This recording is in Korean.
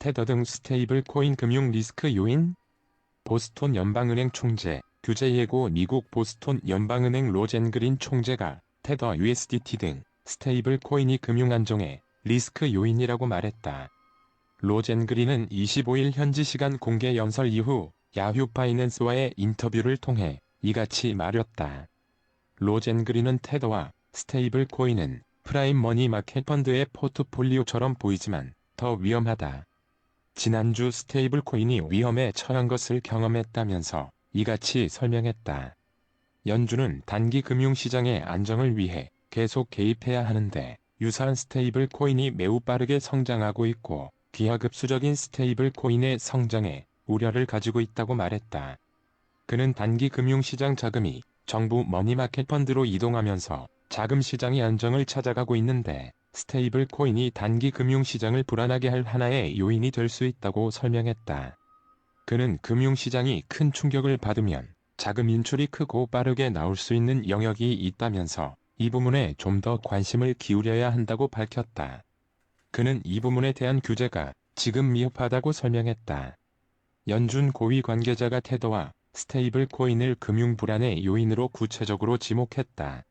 테더 등 스테이블 코인 금융 리스크 요인? 보스톤 연방은행 총재, 규제 예고 미국 보스톤 연방은행 로젠 그린 총재가 테더 USDT 등 스테이블 코인이 금융 안정의 리스크 요인이라고 말했다. 로젠 그린은 25일 현지 시간 공개 연설 이후 야후 파이낸스와의 인터뷰를 통해 이같이 말했다. 로젠 그린은 테더와 스테이블 코인은 프라임 머니 마켓 펀드의 포트폴리오처럼 보이지만 더 위험하다. 지난주 스테이블 코인이 위험에 처한 것을 경험했다면서 이같이 설명했다. 연준은 단기 금융시장의 안정을 위해 계속 개입해야 하는데 유사한 스테이블 코인이 매우 빠르게 성장하고 있고 기하급수적인 스테이블 코인의 성장에 우려를 가지고 있다고 말했다. 그는 단기 금융시장 자금이 정부 머니마켓 펀드로 이동하면서 자금 시장의 안정을 찾아가고 있는데 스테이블 코인이 단기 금융시장을 불안하게 할 하나의 요인이 될 수 있다고 설명했다. 그는 금융시장이 큰 충격을 받으면 자금 인출이 크고 빠르게 나올 수 있는 영역이 있다면서 이 부분에 좀 더 관심을 기울여야 한다고 밝혔다. 그는 이 부분에 대한 규제가 지금 미흡하다고 설명했다. 연준 고위 관계자가 테더와 스테이블 코인을 금융 불안의 요인으로 구체적으로 지목했다.